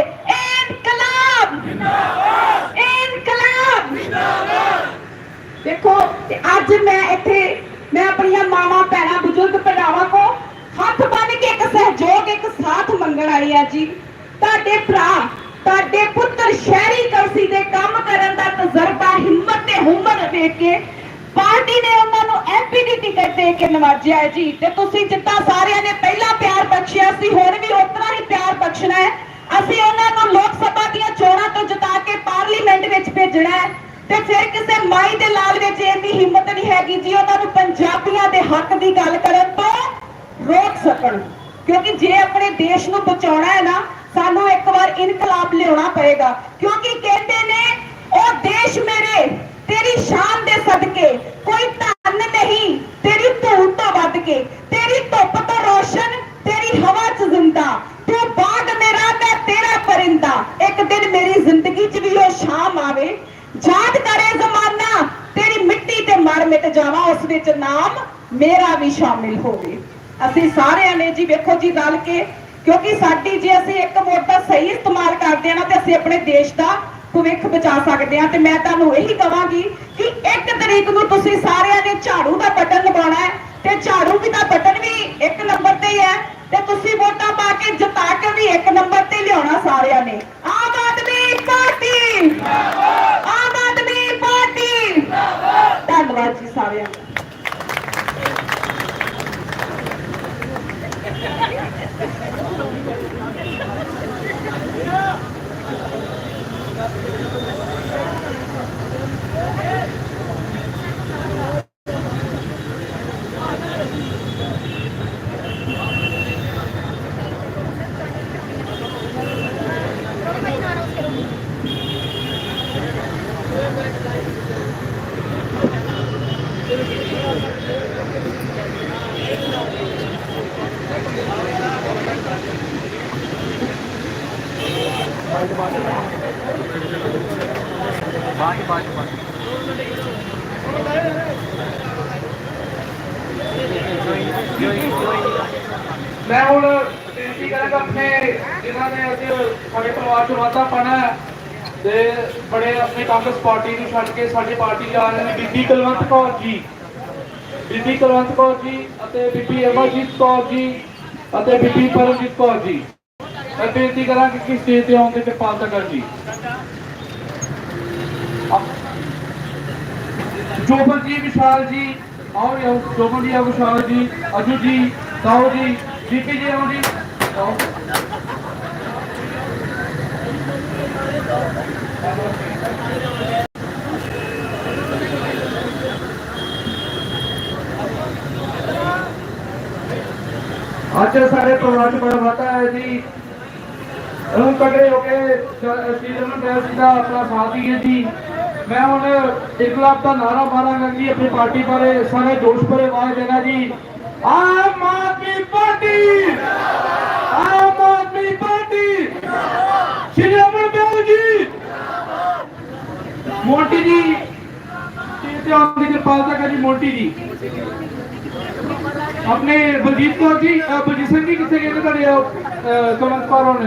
ਇਨਕਲਾਬ। ਇਨਕਲਾਬ। ਦੇਖੋ, ਤੇ ਅੱਜ ਮੈਂ ਇੱਥੇ, ਮੈਂ ਆਪਣੀਆਂ ਮਾਵਾਂ, ਭੈਣਾਂ, ਬਜ਼ੁਰਗ, ਭਰਾਵਾਂ ਕੋ ਹੱਥ ਬੰਨ ਕੇ ਇੱਕ ਸਹਿਯੋਗ, ਇੱਕ ਸਾਥ ਮੰਗਣ ਆਈ ਆ ਜੀ। ਤੁਹਾਡੇ ਭਰਾ, ਤੁਹਾਡੇ ਪੁੱਤਰ ਸ਼ਹਿਰੀ ਕਰਸੀ ਦੇ ਕੰਮ ਕਰਨ ਦਾ ਤਜਰਬਾ, ਹਿੰਮਤ ਤੇ ਹੁਮਰ ਵੇਖ ਕੇ ਪਾਰਟੀ ਨੇ ਉਹਨਾਂ ਨੂੰ ਐਮਪੀ ਦੀ ਟਿਕਟ ਦੇ ਕੇ ਨਵਾਜਿਆ ਹੈ ਜੀ। ਤੇ ਤੁਸੀਂ ਜਿੱਦਾਂ ਸਾਰਿਆਂ ਨੇ ਪਹਿਲਾਂ ਪਿਆਰ ਬਖਸ਼ਿਆ ਸੀ, ਹੁਣ ਵੀ ਉਤਨਾ ਹੀ ਪਿਆਰ ਬਖਸ਼ਣਾ ਹੈ। ਅਸੀਂ ਉਹਨਾਂ ਨੂੰ ਲੋਕ ਸਭਾ ਦੀਆਂ ਚੋਣਾਂ ਤੋਂ ਜਿਤਾ ਕੇ ਪਾਰਲੀਮੈਂਟ ਵਿੱਚ ਭੇਜਣਾ ਹੈ ਤੇ ਫਿਰ ਕਿਸੇ ਮਾਈ ਦੇ ਲਾਲ ਵਿੱਚ ਇੰਨੀ ਹਿੰਮਤ ਨਹੀਂ ਹੈਗੀ ਜੀ ਉਹਨਾਂ ਨੂੰ ਪੰਜਾਬੀਆਂ ਦੇ ਹੱਕ ਦੀ ਗੱਲ ਕਰਨ ਤੋਂ ਰੋਕ ਸਕਣ। ਕਿਉਂਕਿ ਜੇ ਆਪਣੇ ਦੇਸ਼ ਨੂੰ ਬਚਾਉਣਾ ਹੈ ਨਾ, ਸਾਨੂੰ ਇੱਕ ਵਾਰ ਇਨਕਲਾਬ ਲਿਆਉਣਾ ਪਏਗਾ। ਕਿਉਂਕਿ ਕਹਿੰਦੇ ਨੇ, ਉਹ ਦੇਸ਼ ਮੇਰੇ, ਤੇਰੀ ਸ਼ਾਨ ਦੇ ਸਦਕੇ ਇੱਕ ਦਿਨ ਮੇਰੀ ਜ਼ਿੰਦਗੀ 'ਚ ਵੀ ਉਹ ਸ਼ਾਮ ਆਵੇ। ਯਾਦ ਕਰੇ ਜ਼ਮਾਨਾ, ਤੇਰੀ ਮਿੱਟੀ ਤੇ ਮਰ ਮਿਟ ਜਾਵਾਂ, ਉਸ ਵਿੱਚ ਨਾਮ ਮੇਰਾ ਵੀ ਸ਼ਾਮਿਲ ਹੋਵੇ। ਅਸੀਂ ਸਾਰਿਆਂ ਨੇ ਜੀ ਵੇਖੋ ਜੀ ਰਲ ਕੇ, ਕਿਉਂਕਿ ਸਾਡੀ ਜੇ ਅਸੀਂ ਇੱਕ ਵੋਟ ਸਹੀ ਇਸਤੇਮਾਲ ਕਰਦੇ ਹਾਂ ਨਾ, ਤੇ ਅਸੀਂ ਆਪਣੇ ਦੇਸ਼ ਦਾ ਭਵਿੱਖ ਬਚਾ ਸਕਦੇ ਹਾਂ। ਤੇ ਮੈਂ ਤੁਹਾਨੂੰ ਇਹੀ ਕਹਾਂਗੀ ਕਿ ਇੱਕ ਤਰੀਕ ਨੂੰ ਤੁਸੀਂ ਸਾਰਿਆਂ ਨੇ ਝਾੜੂ ਦਾ ਬਟਨ ਦਬਾਉਣਾ ਹੈ, ਤੇ ਝਾੜੂ ਵੀ ਦਾ ਬਟਨ ਵੀ ਇੱਕ ਨੰਬਰ ਤੇ ਹੀ ਹੈ। ਤੇ ਤੁਸੀਂ ਵੋਟਾਂ ਪਾ ਕੇ ਜਿਤਾ ਕੇ ਵੀ ਇੱਕ ਨੰਬਰ ਤੇ ਸਾਰਿਆਂ ਨੇ। ਆਮ ਆਦਮੀ ਪਾਰਟੀ। ਆਮ ਆਦਮੀ ਪਾਰਟੀ। ਧੰਨਵਾਦ ਜੀ ਸਾਰਿਆਂ ਦਾ। ਮੈਂ ਹੁਣ ਬੇਨਤੀ ਕਰਾਂਗਾ ਆਪਣੇ ਜਿਨ੍ਹਾਂ ਨੇ ਅੱਜ ਸਾਡੇ ਪਰਿਵਾਰ ਚ ਵਾਧਾ ਪਾਣਾ ਹੈ। ਤੇ ਬੜੇ ਆਪਣੇ ਕਾਂਗਰਸ ਪਾਰਟੀ ਨੂੰ ਛੱਡ ਕੇ ਸਾਡੀ ਪਾਰਟੀ ਆ ਰਹੇ ਨੇ ਬੀਬੀ ਕੁਲਵੰਤ ਕੌਰ ਜੀ। ਬੀਬੀ ਕੁਲਵੰਤ ਕੌਰ ਜੀ ਅਤੇ ਬੀਬੀ ਅਮਰਜੀਤ ਕੌਰ ਜੀ ਅਤੇ ਬੀਬੀ ਪਰਮਜੀਤ ਕੌਰ ਜੀ। ਮੈਂ ਬੇਨਤੀ ਕਰਾਂਗਾ ਕਿ ਸਟੇਜ ਤੇ ਆਉਣ ਦੀ ਕਿਰਪਾਲਤਾ ਕਰ ਜੀ ਜੋਬਨ ਜੀ, ਵਿਸ਼ਾਲ ਜੀ, ਆਓ ਜੀ ਜੋਬਨ ਜੀ, ਆਓ ਵਿਸ਼ਾਲ ਜੀ, ਅਜੂ ਜੀ ਤਾਓ ਜੀ ਜੀਪੀ ਜੀ ਆਓ ਜੀ। ਅੱਜ ਸਾਡੇ ਪਰਿਵਾਰ ਚ ਬੜਾ ਵਾਧਾ ਹੈ ਜੀ ਹੁਣ ਤਗੜੇ ਹੋ ਕੇ ਸੀਜ਼ਨ ਨੂੰ ਜੀ ਦਾ ਆਪਣਾ ਸਾਥ ਦਈਏ ਜੀ ਮੈਂ ਹੁਣ ਇਕਲਾਬ ਦਾ ਨਾਰਾ ਮਾਰਾਂਗਾ ਜੀ ਆਪਣੀ ਪਾਰਟੀ ਬਾਰੇ ਸਾਰੇ ਜੋਸ਼ ਭਰੇ ਆਵਾਜ਼ ਦੇਣਾ ਜੀ ਆਮ ਆਦਮੀ ਪਾਰਟੀ ਆਮ ਆਦਮੀ ਪਾਰਟੀ ਸ਼੍ਰੀ ਅਮਰ ਬਿਆਲ ਜੀ ਮੋਟੀ ਜੀ ਤੇ ਤੇ ਆਉਣ ਦੀ ਕਿਰਪਾਲਤਾ ਕਰ ਜੀ ਮੋਟੀ ਜੀ ਆਪਣੇ ਬਲਜੀਤ ਕੌਰ ਜੀ ਬਲਜੀਤ ਸਿੰਘ ਜੀ ਕਿੱਥੇ ਗਏ ਨੇ ਤੁਹਾਡੇ ਕੁਲਵੰਤ ਕੌਰ ਹੋਣੇ?